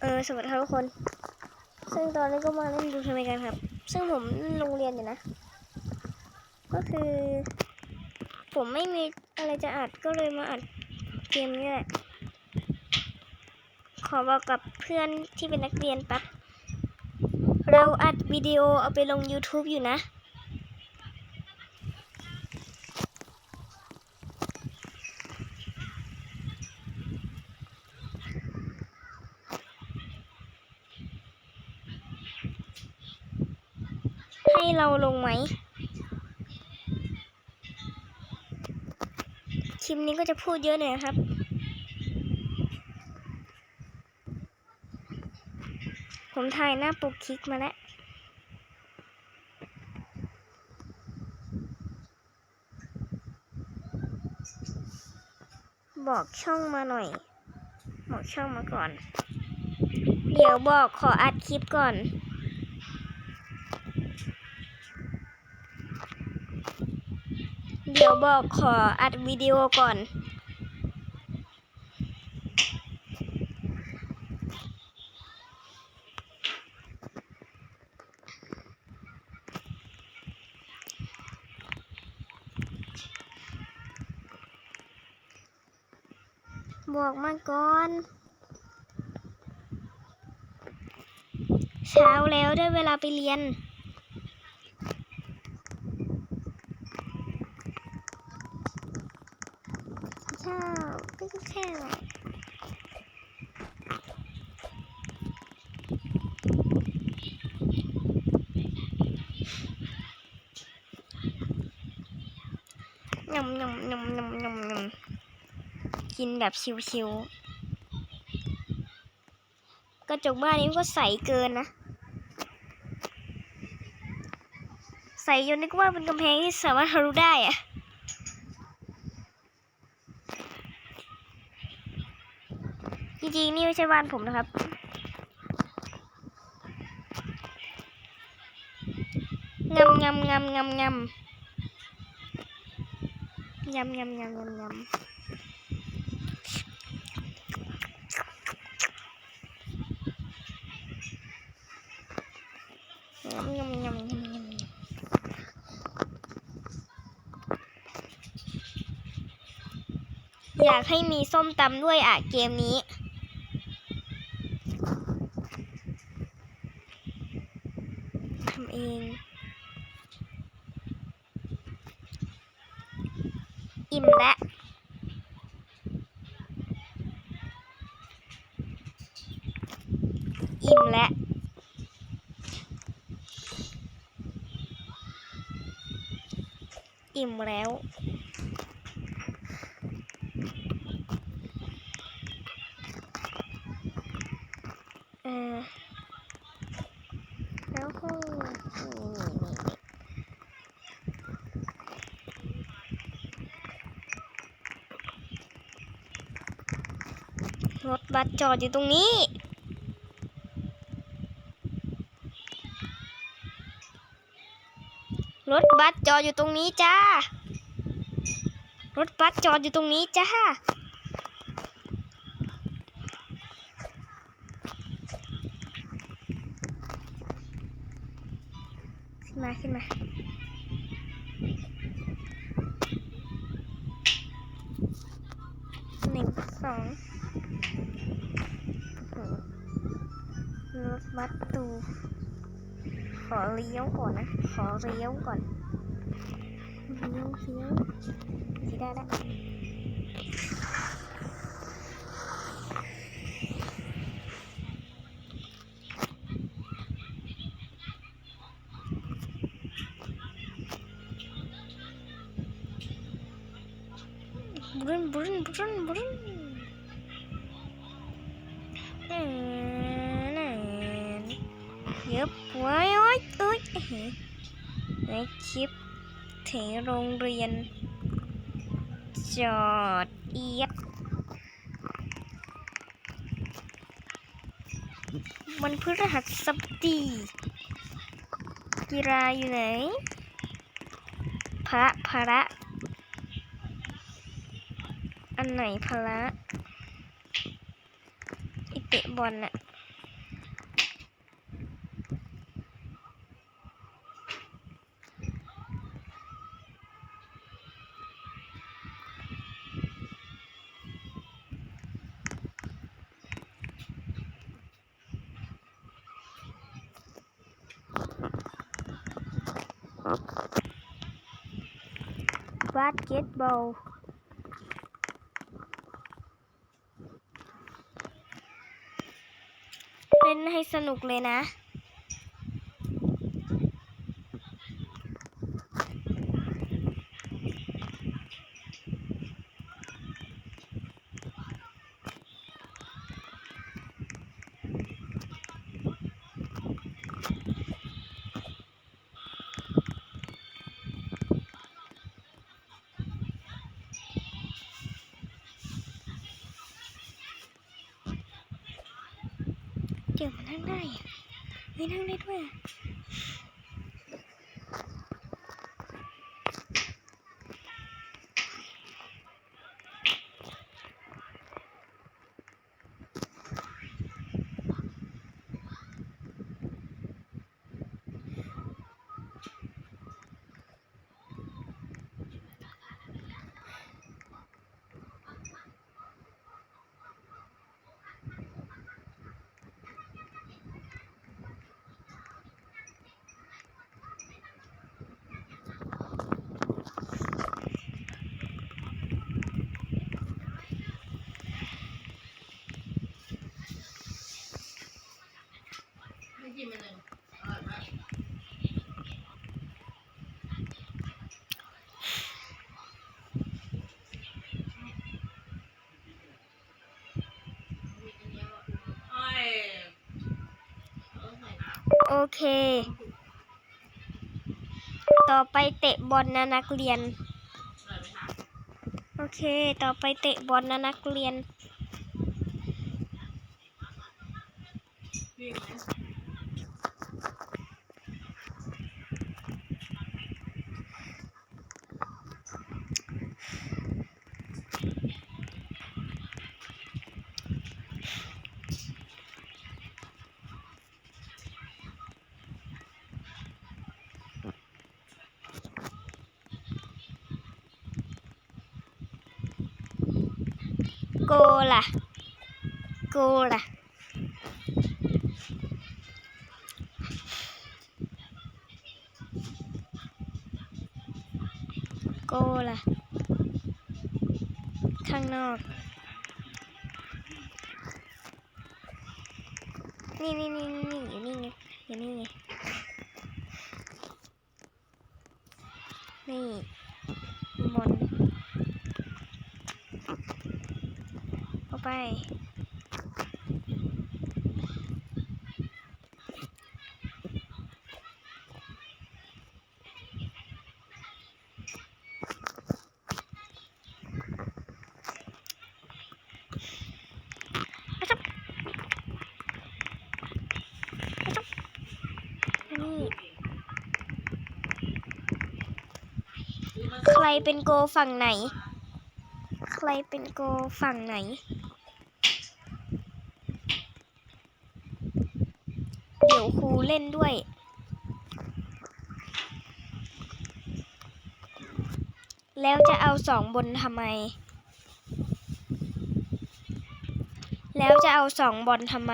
เออสวัสดีครับทุกคน ซึ่งตอนนี้ก็มาเล่นดูทำไมกันครับ ซึ่งผมโรงเรียนอยู่นะ ก็คือ ผมไม่มีอะไรจะอัดก็เลยมาอัดเกมนี้แหละ ขอบอกกับเพื่อนที่เป็นนักเรียนแป๊บ เราอัดวิดีโอเอาไปลง YouTube อยู่นะ เราลงไหมคลิปนี้ก็จะพูดเยอะหน่อยนะครับ ผมถ่ายหน้าปกคลิกมาแล้วบอกช่องมาหน่อย บอกช่องมาก่อน เดี๋ยวบอกขออัดคลิปก่อน ดี๋ยวบอกขออัดวิดีโอก่อน บอกมาก่อน เช้าแล้วได้เวลาไปเรียน ชอบไม่ใช่แค่ไหนยำยำยำยำยำยำกิน แบบชิวๆกระจกบ้านนี้ก็ใสเกินนะ ใสจนนึกว่าเป็นกำแพงที่สามารถทะลุได้อะจริงๆ นี่ไม่ใช่บ้านผมนะครับ งำงำงำงำงำยำยำยำยำยำยำยำยำยำยำ อยากให้มีส้มตำด้วยอะเกมนี้ ทำเอง อิ่มแล้วอิ่มแล้วอิ่มแล้ว เออ แล้วห้องนี่นี่นี่นี่ รถบัสจอดอยู่ตรงนี้ รถบัสจอดอยู่ตรงนี้จ้า รถบัสจอดอยู่ตรงนี้จ้า ขึ้นมาขึ้นมา วัดตู ขอเลี้ยวก่อนนะ ขอเลี้ยวก่อนเลี้ยวเลี้ยวที่ได้แล้วบุรุนบุรุนบุรุนบุรุนเอ่อนั่นเย็บไว้โอ้ยเอ้ยเฮ้ยในคลิปถึงโรียน จอดเอียดวันพฤหัสบดีกีฬาอยู่ไหน พระพระ อันไหนพละไอเตะบอลน่ะ บาสเกตบอลเล่นให้สนุกเลยนะ เดี่ยวมันนั่งได้ไม่นั่งได้ด้วยอะโอ เค ต่อไปเตะบอลนะนักเรียน โอเค ต่อไปเตะบอลนะนักเรียน โกล่ะ โกล่ะ โกล่ะ ข้างนอก นี่นี่นี่นี่อยู่นี่ไงอยู่นี่ไงนี่บอลเอา ไปนี่ใครเป็นโกฝั่งไหน ใครเป็นโกฝั่งไหน ดี๋ยวครูเล่นด้วย แล้วจะเอาสองบนทำไม แล้วจะเอาสองบอลทำไม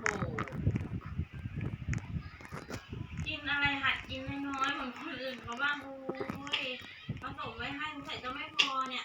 โอ้โหกินอะไรหัดกินน้อยๆเหมือนคนอื่นเขาบ้างโอ้ยผ สมไว้ให้ใส่จะไม่พอเนี่ย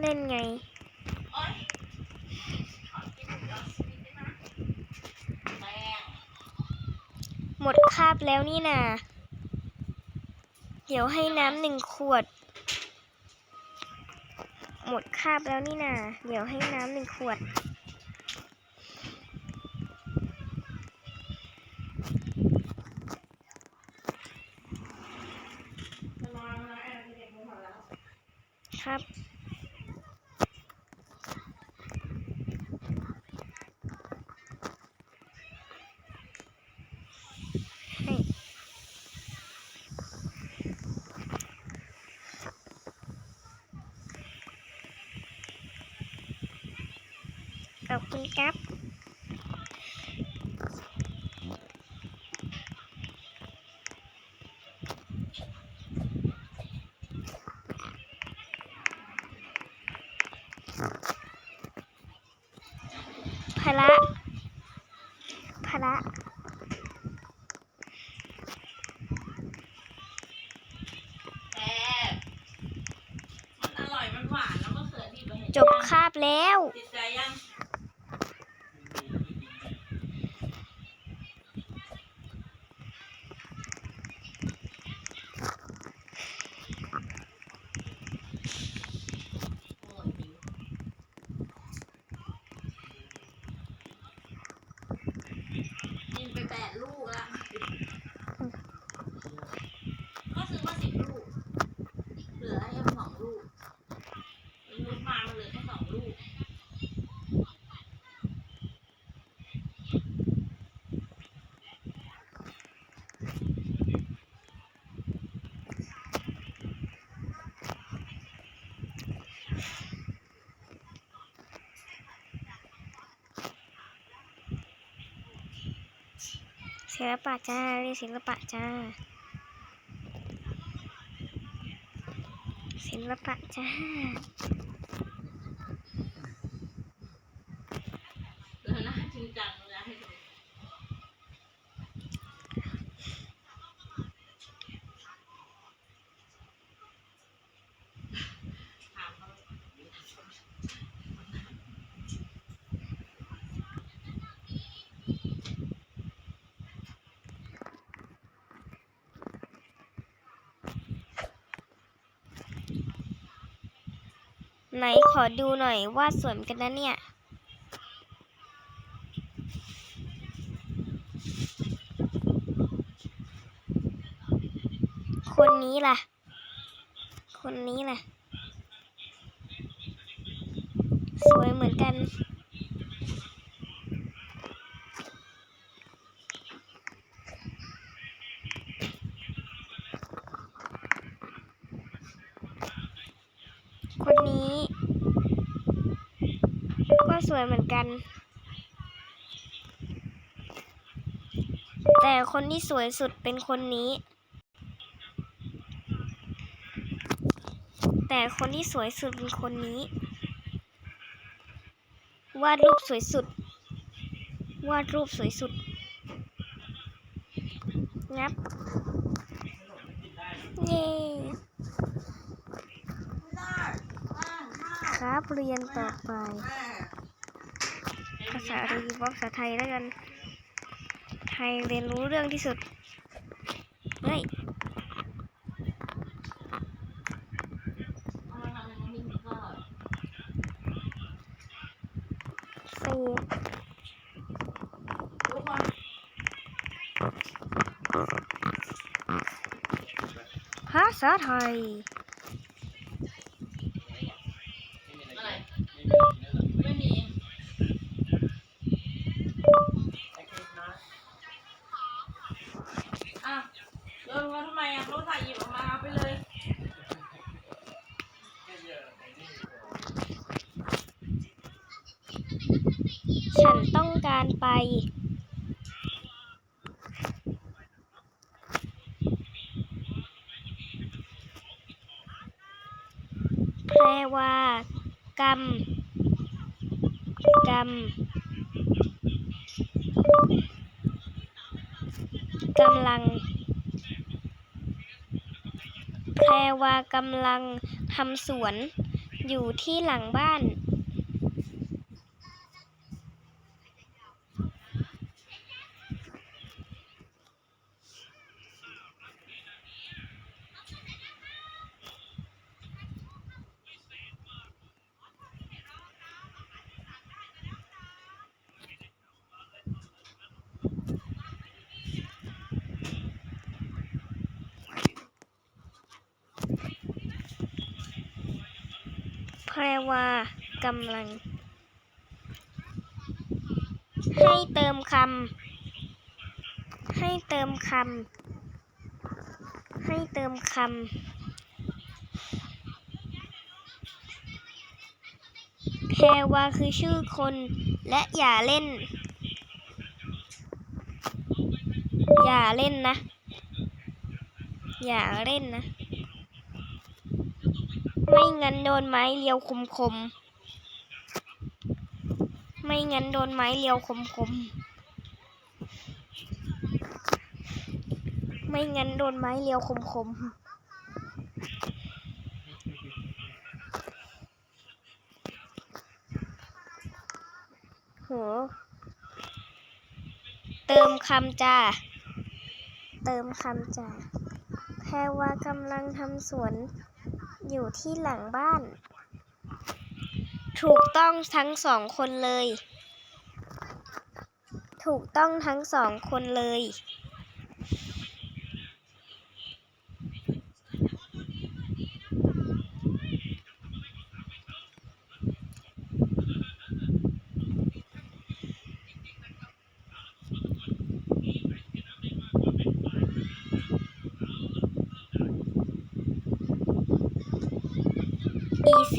เล่นไงหมูยอชีสได้ไหมแป้งหมดคาบแล้วนี่นาเดี๋ยวให้น้ำหนึ่งขวด หมดคาบแล้วนี่นาเดี๋ยวให้น้ำหนึ่งขวด จะนอนแล้วไอ้เด็กๆมึงหมดแล้ว ครับ ให้ขอบ คุณครับ พละพละแซ่บมันอร่อยมันหวานแล้วมะเขือที่ไปเห็นจบคาบแล้ว ติดใจยัง โอ้ยหิวกินไปแปดลูกละก็ซื้อมาสิบลูก เหลือให้สองลูกลูกมามันเหลือแค่สองลูก ศิลปะจ้าเรียกศิลปะจ้า ศิลปะจ้า เหลือหน้าจริงจังเลยนะให้ดูถามเขา ไหนขอดูหน่อยว่าสวยเหมือนกันนะเนี่ย คนนี้ล่ะ คนนี้ล่ะ สวยเหมือนกันคนนี้ ก็สวยเหมือนกัน แต่คนที่สวยสุดเป็นคนนี้ แต่คนที่สวยสุดเป็นคนนี้ วาดรูปสวยสุด วาดรูปสวยสุด งับ เย้ครับเรียนต่อไป ษารีบอกภาษาไทยแล้วกัน ไทยเรียนรู้เรื่องที่สุด เฮ้ยเอามาทำเป็นน้ำพริกหมูทอดสี่ทุกคนภาษาไทย อะไร ไม่มี อะโยนมาทำไมอะเขาใส่หยิบออกมาเอาไปเลย ฉันต้องการไปแปลว่ากรรมกำลังแพรวากำลังทำสวนอยู่ที่หลังบ้าน รวากำลัง ให้เติมคำให้เติมคำให้เติมคำแพรวาคือชื่อคนและอย่าเล่น อย่าเล่นนะ อย่าเล่นนะ ไม่งั้นโดนไม้เรียวคมคม ไม่งั้นโดนไม้เรียวคมคม ไม่งั้นโดนไม้เรียวคมคมโหเติมคำจ้า เติมคำจ้าแพรวากำลังทำสวน อยู่ที่หลังบ้าน ถูกต้องทั้งสองคนเลย ถูกต้องทั้งสองคนเลย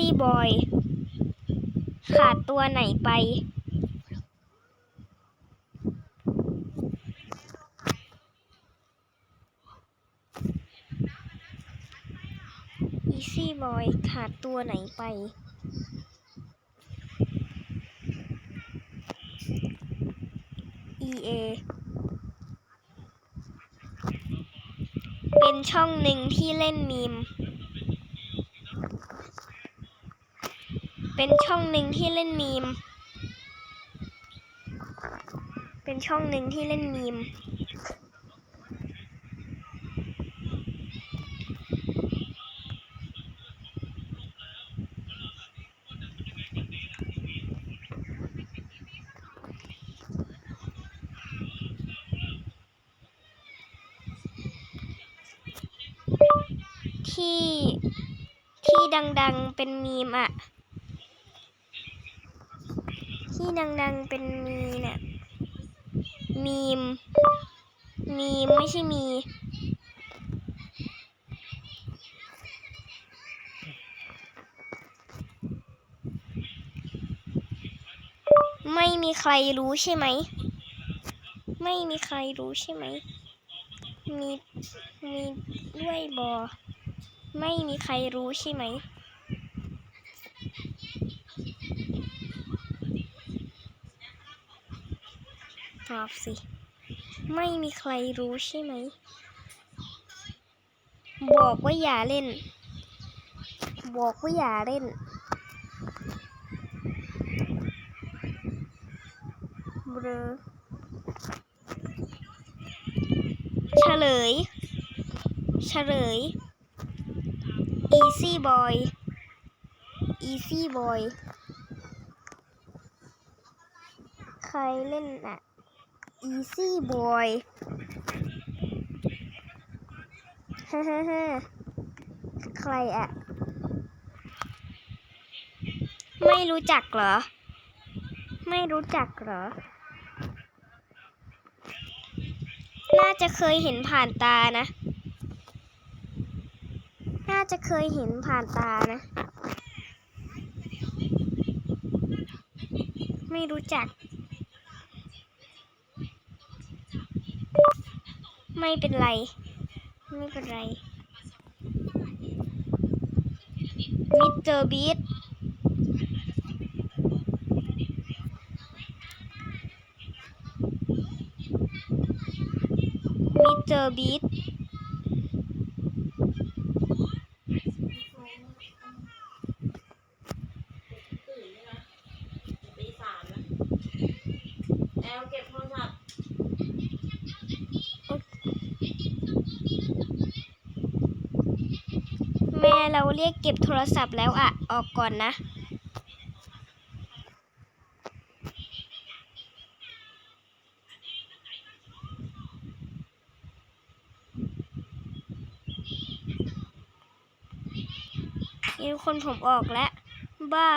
Easy Boy ขาดตัวไหนไป Easy Boy ขาดตัวไหนไป EA เป็นช่องหนึ่งที่เล่นมีม เป็นช่องหนึ่งที่เล่นมีม เป็นช่องหนึ่งที่เล่นมีม ที่ที่ดังๆเป็นมีมอะ ที่ดังๆเป็นมีเนี่ยมีม มีมไม่ใช่มี ไม่มีใครรู้ใช่ไหม ไม่มีใครรู้ใช่ไหม มี มีด้วยบอ ไม่มีใครรู้ใช่ไหม ตอบสิ ไม่มีใครรู้ใช่ไหม บอกว่าอย่าเล่น บอกว่าอย่าเล่น เบลอเฉลย เฉลย Easy Boy Easy Boy ใครเล่นอะ Easy Boy ฮ่าฮ่าฮ่าใครอะ ไม่รู้จักเหรอ ไม่รู้จักเหรอ น่าจะเคยเห็นผ่านตานะ น่าจะเคยเห็นผ่านตานะ ไม่รู้จัก ไม่เป็นไร ไม่เป็นไร มิสเตอร์บีทมิสเตอร์บีท เรียกเก็บโทรศัพท์แล้วอะออกก่อนนะนี่ทุกคนผมออกแล้วบ้า